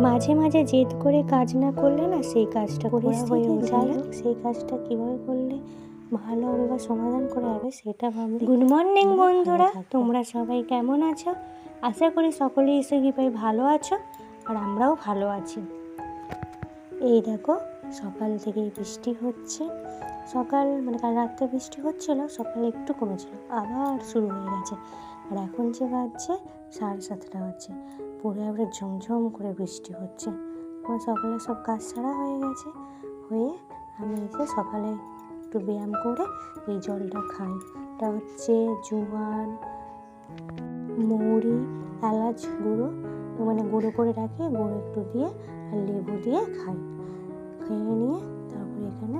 মাঝে মাঝে জেদ করে কাজ না করলে না সেই কাজটা করা হয়ে ওঠে সেই কাজটা কীভাবে করলে ভালো হবে বা সমাধান করা হবে সেটা ভাবলে গুড মর্নিং বন্ধুরা। তোমরা সবাই কেমন আছো? আশা করি সকলেই এসে কৃপায় ভালো আছো আর আমরাও ভালো আছি। এই দেখো সকাল থেকে বৃষ্টি হচ্ছে। সকাল মানে কাল রাত্রে বৃষ্টি হচ্ছিল সকালে একটু কমেছিল আবার শুরু হয়ে গেছে। আর এখন যে বাজছে সাড়ে সাতটা হচ্ছে পুরো একবারে ঝমঝম করে বৃষ্টি হচ্ছে। আমার সকালে সব কাজ ছাড়া হয়ে গেছে। হয়ে আমি এসে সকালে একটু ব্যায়াম করে এই জলটা খাই। এটা হচ্ছে জোয়ান মৌরি এলাচ গুঁড়ো মানে গুঁড়ো করে রাখি, গুঁড়ো একটু দিয়ে আর লেবু দিয়ে খাই। খেয়ে নিয়ে তারপরে এখানে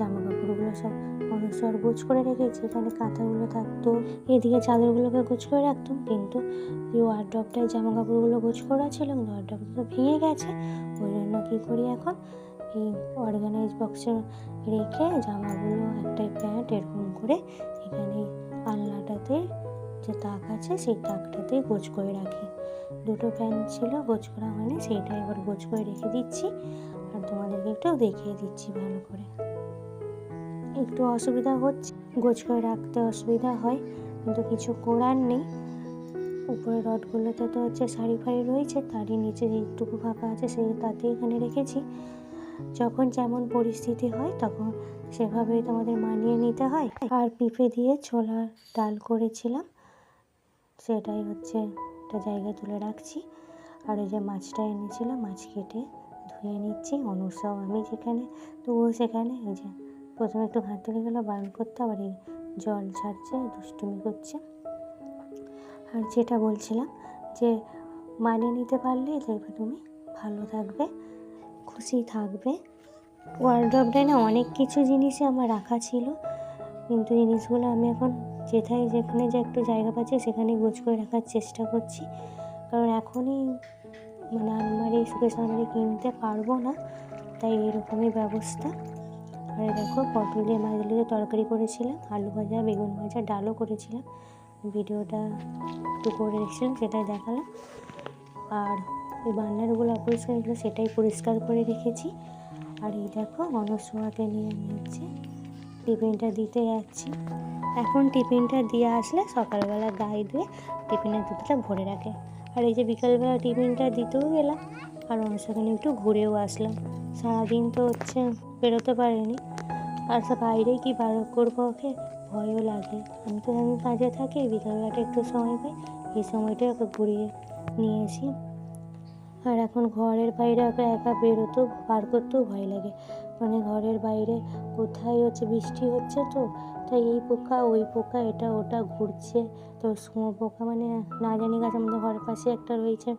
জামা কাপড়গুলো সব অনুসর গোছ করে রেখেছি। এখানে কাঁথাগুলো থাকতো, এদিকে চাদরগুলোকে গোছ করে রাখতাম, কিন্তু এই ওয়ার্ড্রপটায় জামা কাপড়গুলো গোছ করা ছিল কিন্তু ওয়ার্ড্রপটা তো ভেঙে গেছে। ওই জন্য কী করি এখন? এই অর্গানাইজ বক্সে রেখে জামাগুলো একটাই প্যান্ট এরকম করে এখানে আলনাটাতে যে তাক আছে, সেই তাকটাতেই গোছ করে রাখি। দুটো প্যান্ট ছিল, গোছ করা হয়নি, সেইটা এবার গোছ করে রেখে দিচ্ছি। আর তোমাদেরকে একটু দেখিয়ে দিচ্ছি ভালো করে। একটু অসুবিধা হচ্ছে, গোছ করে রাখতে অসুবিধা হয়, কিন্তু কিছু করার নেই। উপরে রডগুলোতে তো হচ্ছে শাড়ি ফাড়ি রয়েছে, তারই নিচে যেটুকু ফাঁকা আছে সেই তাতে এখানে রেখেছি। যখন যেমন পরিস্থিতি হয় তখন সেভাবেই তোমাদের মানিয়ে নিতে হয়। আর পিঁপে দিয়ে ছোলার ডাল করেছিলাম, সেটাই হচ্ছে একটা জায়গায় তুলে রাখছি। আর ওই যে মাছটা এনেছিলাম, মাছ কেটে ধুয়ে নিচ্ছি, অনুষাও আমি যেখানে তো ও সেখানে, এই যে প্রথমে একটু তুলে গেলো, বারণ করতে আবার এই জল ছাড়ছে দুষ্টুমি করছে। আর যেটা বলছিলাম যে, মানিয়ে নিতে পারলে দেখবে তুমি ভালো থাকবে, খুশি থাকবে। ওয়ার্ড্রপটায় না অনেক কিছু জিনিসই আমার রাখা ছিল, কিন্তু জিনিসগুলো আমি এখন যেথায় যেখানে যে একটু জায়গা পাচ্ছি সেখানে গোছ করে রাখার চেষ্টা করছি। কারণ এখনই মানে আলমারি, সুকেশ আলমারি কিনতে পারব না, তাই এরকমই ব্যবস্থা। এই দেখো পটল দিয়ে মাছগুলো দিয়ে তরকারি করেছিলাম, আলু ভাজা, বেগুন ভাজা, ডালও করেছিলাম। ভিডিওটা একটু করে রেখেছিলাম, সেটাই দেখালাম। আর এই বান্নারগুলো অপরিষ্কার হয়েছিলো সেটাই পরিষ্কার করে রেখেছি। আর এই দেখো অনসোয়াকে নিয়ে আমি হচ্ছে টিফিনটা দিতে যাচ্ছি। এখন টিফিনটা দিয়ে আসলে সকালবেলা গায়ে দিয়ে টিফিনের দুধটা ভরে রাখে। আর এই যে বিকালবেলা টিফিনটা দিতেও গেলাম, আর অনুষ্ঠানে একটু ঘুরেও আসলাম। সারাদিন তো হচ্ছে বেরোতে পারিনি। আর বাইরে কি বার করব ওকে ভয়ও লাগে। আমি তো আমি কাজে থাকি, বিকালবেলাটা একটু সময় পাই, এই সময়টা ওকে ঘুরিয়ে নিয়ে আসি। আর এখন ঘরের বাইরে ওকে একা বেরোতেও, বার করতেও ভয় লাগে। মানে ঘরের বাইরে কোথায় হচ্ছে বৃষ্টি হচ্ছে তো তাই এই পোকা, ওই পোকা, এটা, ওটা ঘুরছে। তো শুঁয়ো পোকা মানে না জানি গাছ আমাদের ঘরের পাশে একটা রয়েছে।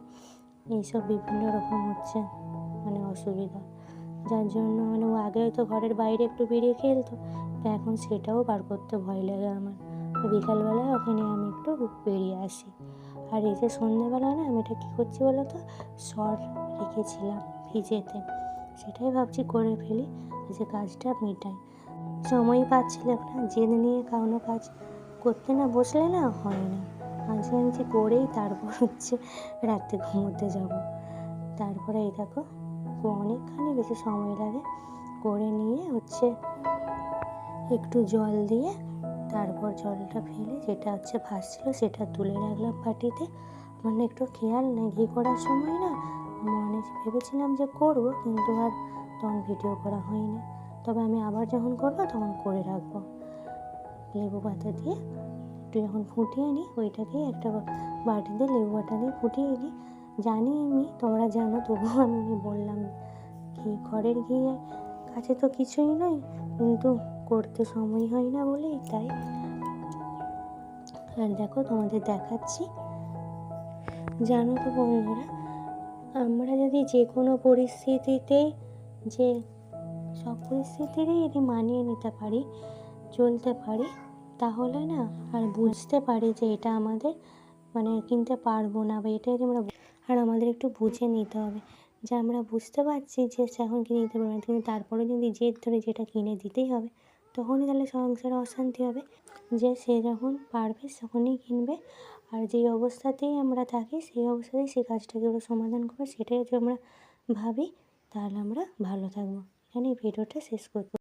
এইসব বিভিন্ন রকম হচ্ছে মানে অসুবিধা। যার জন্য মানে ও আগে হয়তো ঘরের বাইরে একটু বেরিয়ে খেলতো, তো এখন সেটাও বার করতে ভয় লাগে আমার। বিকালবেলায় ওকে নিয়ে আমি একটু বেরিয়ে আসি। আর যে সন্ধ্যেবেলা না, আমি এটা কী করছি বলো তো? শর্ট রেখেছিলাম ভিজেতে। সেটাই ভাবছি করে ফেলি, যে কাজটা মেটাই। সময় পাচ্ছিলাম না, জেনে নিয়ে কোনো কাজ করতে না, বসলে না হয় না। মাঝে মাঝে করেই তারপর হচ্ছে রাত্রে ঘুমোতে যাব। তারপরে এই দেখো, অনেকখানি বেশি সময় লাগে করে নিয়ে হচ্ছে একটু জল দিয়ে তারপর জলটা ফেলে যেটা হচ্ছে ভাসছিল সেটা তুলে রাখলাম বাটিতে। আমার না একটু খেয়াল নেই ঘি করার সময় না, মনে ভেবেছিলাম যে করব, কিন্তু আর তখন ভিডিও করা হয়নি। তবে আমি আবার যখন করব তখন করে রাখব। লেবু পাতা দিয়ে একটু যখন ফুটিয়ে নিই, ওইটা দিয়ে একটা বাটিতে লেবু পাতা দিয়ে ফুটিয়ে নিই। জানি আমি, তোমরা জানো, তবুও আমি বললাম কি ঘরের ঘি কাছে তো কিছুই নয় কিন্তু করতে সময় হয় না বলেই তাই। আর দেখো, তোমাদের দেখাচ্ছি। জানো তো বন্ধুরা, আমরা যদি যে কোনো পরিস্থিতিতে যে সব পরিস্থিতিরই যদি মানিয়ে নিতে পারি, চলতে পারি, তাহলে না আর বুঝতে পারি যে এটা আমাদের মানে কিনতে পারব না বা এটা যদি আমরা আর আমাদের একটু বুঝে নিতে হবে। যে আমরা বুঝতে পারছি যে এখন কিনে দিতে পারব না, কিন্তু তারপরে যদি জেদ ধরে যেটা কিনে দিতেই হবে, তখনই তাহলে সংসারে অশান্তি হবে। যে সে যখন পারবে তখনই কিনবে। আর যেই অবস্থাতেই আমরা থাকি, সেই অবস্থাতেই সেই কাজটাকে ওরা সমাধান করে সেটাই যদি আমরা ভাবি, তাহলে আমরা ভালো থাকব। এখানেই ভিডিওটা শেষ করব।